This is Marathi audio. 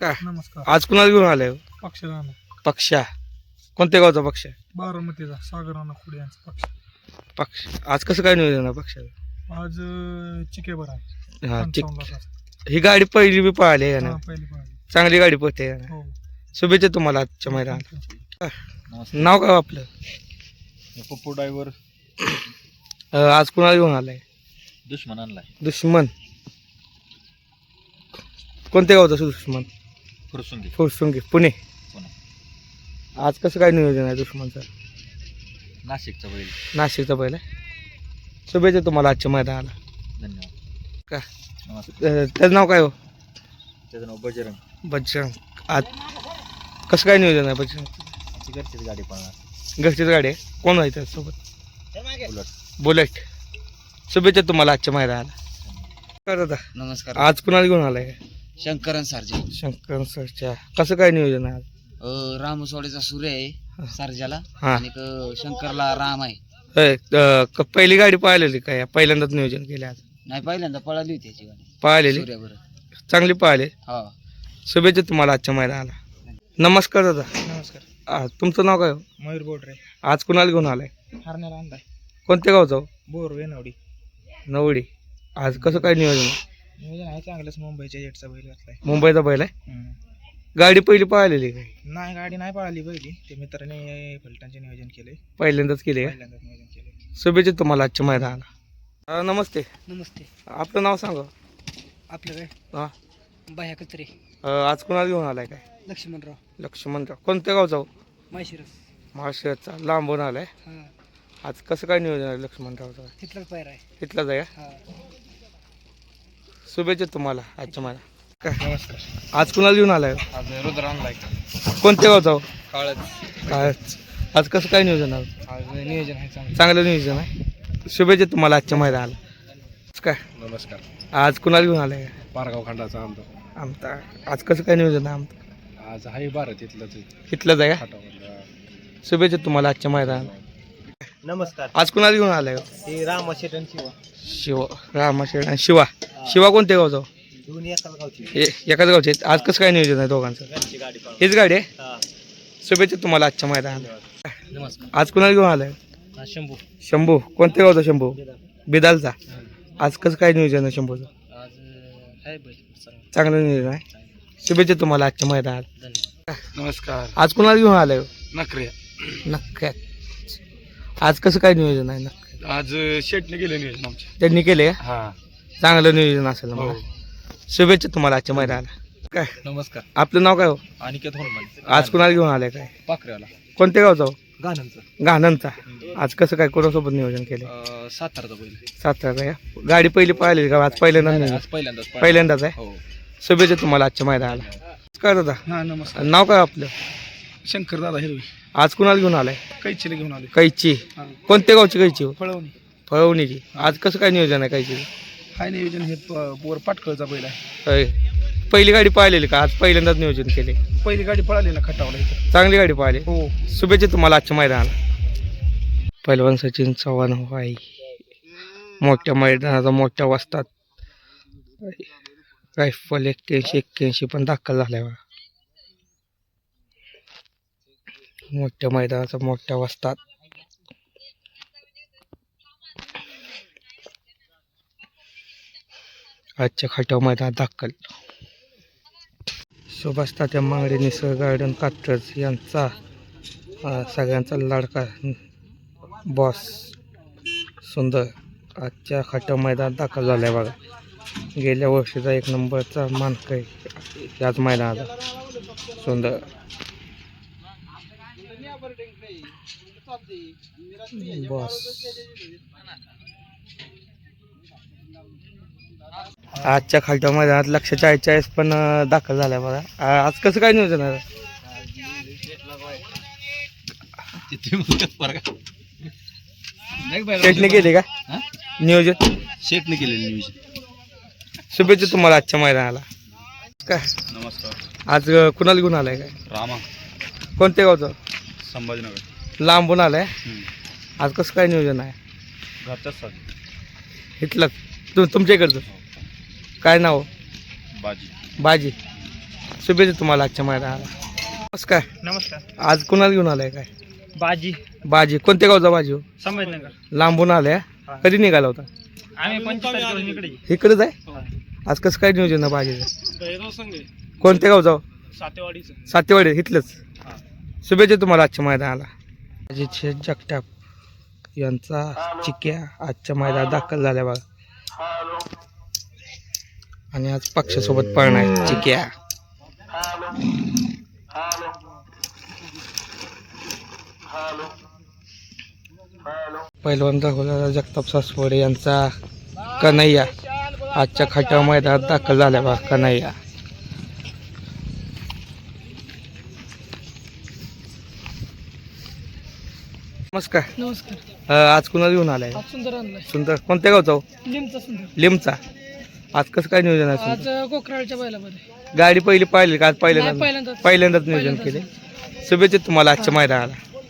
काय? नमस्कार. आज कुणाला घेऊन आलाय? पक्ष कोणत्या गावचा पक्ष? आहे? बारामतीचा सागर राणा खुडे यांचा पक्ष. पक्ष. आज कसं काय नियोजन आहे पक्षाचं? आज अं, चिकेबर आहे. हा चिक पंचावन्न लाखाचा. ही गाडी पहिली बी पळाली आहे ना हा, पहिली पाहिली चांगली गाडी पळते आहे ना. हो. शुभेच्छा तुम्हाला आजच्या मैदानात. नाव काय आपलं? पप्पू ड्रायव्हर अं, आज कुणाला घेऊन आलाय? दुश्मन आणलाय दुश्मन. कोणत्या गावचा दुश्मन? फुरसुंगी. फुरसुंगी पुणे. पुणे. आज कसं काय नियोजन आहे दुश्मनचं? नाशिकचा बैल. नाशिकचा पहिला शुभेच्छा तुम्हाला आजच्या मैदानाला. धन्यवाद. का? त्याचं नाव काय हो? त्याचं नाव बजरंग. बजरंग. आज कसं काय नियोजन आहे बजरंग घरचीच गाडी पळणार. घरचीच गाडी आहे? कोण आहे त्याच्यासोबत उलट बुलेट. शुभेच्छा तुम्हाला आजच्या मैदानाला. काय दादा नमस्कार. आज कुणाला घेऊन आलाय? शंकरन सारजे शंकर सरच्या कसं काय नियोजन आहे आज? रामसवाडीचा सूर्य आहे सारजाला हा. आणि शंकरला राम आहे. होय, अं, क- पहिली गाडी पाहिलेली काय? पहिल्यांदाच नियोजन केले आज? नाही पहिल्यांदा पळाली होती याची गाडी. पाहिलेली? चांगली पाहिले. हा. शुभेच्छा तुम्हाला आजच्या मैदानाला. नमस्कार दादा. नमस्कार. आ, तुमचं नाव काय हो? मयूर बोडरे. आज कुणाला घेऊन आलाय? हरण्याला आणलाय. कोणत्या गावचं हो? बोर वेनवडी नवडी. आज कसं काय नियोजन? आहे? नियोजन आहे चांगलंच मुंबईच्या जेटचा बैल घातलाय. मुंबईचा बैल आहे? गाडी पहिली पाहिलेली काय नाही गाडी नाही पळाली पहिली. ते मित्राने फलटांचे नियोजन केले पहिल्यांदाच केली आहे पहिल्यांदाच नियोजन केले शुभेच्छा तुम्हाला आजच्या मैदानाला. अं, नमस्ते. नमस्ते. आपलं नाव सांगा. आपलं काय? हा. बाह्या कचरे. अं, आज कुणाला घेऊन आलाय काय? लक्ष्मणराव. लक्ष्मणराव. कोणत्या गावचा हो? माशिरस महाराष्ट्राचा लांबून आलाय. हा. आज कसं काय नियोजन आहे लक्ष्मणरावचं? तिथलाच पायर आहे. तिथलाच आहे का? हा. शुभेच्छा तुम्हाला आजच्या मला. काय? नमस्कार. आज कुणाला घेऊन आलाय? आज कोणत्या गावचा? हो? काळच. काय आज कसं काय नियोजन आहे आज नियोजन आहे चांगलं. चांगलं नियोजन आहे. शुभेच्छा तुम्हाला आजच्या मैदानाला. काय? नमस्कार. आज कुणाला घेऊन आलाय? पारगाव खंडाचा आमचा आमचा. आज कसं काय नियोजन आहे आमचं? आज आहे भारत इथलंच इथलंच आहे का? शुभेच्छा तुम्हाला आजच्या मैदानाला. नमस्कार. आज कुणाला घेऊन आलाय? हो? हे राम शेटन शिवा. शिव. रामाशेड आणि शिवा. शिवा कोणत्या गावचा हो? दोन्ही एकाच गावची. हे एकाच गावचे. आहेत. आज कसं काय नियोजन आहे दोघांचं? घरची गाडी हीच गाडी आहे? शुभेच्छा तुम्हाला आजच्या मैदानाला नमस्कार. आज कुणाला घेऊन आलाय? शंभू. शंभू. कोणत्या गावचा शंभू? बिदालचा. आज कसं काय नियोजन आहे शंभूचं? आज आहे बैल चांगलं. नियोजन आहे. शुभेच्छा तुम्हाला आजच्या मैदानात. धन्यवाद. नमस्कार. आज कुणाला घेऊन आलाय? नखरे. नक्क्यात आज कसं काय नियोजन आहे नक्की आज शेटने गेले नियोजन आमच्या त्यांनी केले? हा. चांगलं नियोजन असेल ना मला. शुभेच्छा तुम्हाला आजच्या मैदानाला. काय? नमस्कार. आपलं नाव काय हो? अनिकेत आज कुणाला घेऊन आलाय काय? पाखऱ्याला कोणत्या गावचा हो? गाण्यांचं गाणंचा आज कसं काय कोणासोबत नियोजन केले साताराचा बैल. सातारा का गाडी पहिली पाहिली का? आज पहिल्यांदा आज पहिल्यांदाच पाहिलं. पहिल्यांदाच आहे? हो. शुभेच्छा तुम्हाला आजच्या मैदानाला. काय दादा? हा नमस्कार. नाव काय आपलं? शंकर दादा हिरवी. आज कुणाला घेऊन आलाय? कैचीला घेऊन आले कैची. हा. कोणत्या गावची कैची हो? पळवणी फळवणीची. आज कसं काय नियोजन आहे कैची हाय नियोजन हे पोर पाटकळचा बैल आहे. होय. पहिली गाडी पाहिलेली का? आज पहिल्यांदाच नियोजन केले. पहिली गाडी पळाली ना खटावला इथं. चांगली गाडी पाहिली हो. शुभेच्छा तुम्हाला आजच्या मैदानाला. पहिलवान सचिन चव्हाण हो आई. मोठ्या मैदानाचा मोठ्या वाजतात रायफल एक्क्याऐंशी एक्क्याऐंशी पण दाखल झालाय बा मोठ्या मैदानाचा मोठ्या वाजतात आजच्या खाट्या मैदान दाखल. सुभाष तात्या मांगडे निसर्ग गार्डन कात्रज यांचा सगळ्यांचा लाडका बॉस सुंदर. आजच्या खाट्या मैदान दाखल झालाय बघा. गेल्या वर्षीचा एक नंबरचा मानक आहे याच मैदानाचा सुंदर. बॉस आजच्या खालच्या मैदानात लक्ष चाळीस चाळीस पण दाखल झालाय बघा. आज कसं काय नियोजन आहे? शेटने केले का? नियोजन? शेटने केलेलं नियोजन. शुभेच्छा तुम्हाला आजच्या मैदानाला. काय? नमस्कार. आज कुणाला घेऊन आलाय काय? रामा. कोणत्या गावचं? संभाजीनगर. लांबून आलाय? आज कसं काय नियोजन आहे? घरच्याच इथलं तुमच्या इकडचं? काय नाव? बाजी. बाजी. शुभेच्छा तुम्हाला आजच्या मैदानाला. नमस्कार. नमस्कार. आज कुणाला घेऊन आलाय काय? बाजी. बाजी. कोणत्या गावचा बाजी हो? संभाजीनगर. लांबून आलाय कधी निघाला होता? आम्ही पंचवीस तारखेला इकडे. इकडेच आहे? आज कसं काय नियोजन आहे बाजीचं? भैरव संघ. कोणत्या गावचा हो? सातेवाडीचं. सातेवाडी इथलंच. शुभेच्छा तुम्हाला आजच्या मैदानाला. बाजीचे जगताप यांचा चिक्या आजच्या मैदानात दाखल झाल्या बघा. आणि आज पक्षासोबत पळणार आहे चिक्या. पहिलवान दाखवला जगताप सासवडे यांचा कन्हैया. आजच्या खाट्या मैदानात दाखल झाल्या बा कन्हैया. नमस्कार. नमस्कार. अं, आज कुणाला घेऊन आलाय? आज सुंदर आणलाय. सुंदर. कोणत्या गावचा हो? लिमचा सुंदर. लिमचा. आज कसं काय नियोजन आहे आज? कोकराळच्या बैलामध्ये गाडी पहिली पाहिली का आज पहिल्यांदा पहिल्यांदाच. नियोजन. केले शुभेच्छा तुम्हाला आजच्या मैदानाला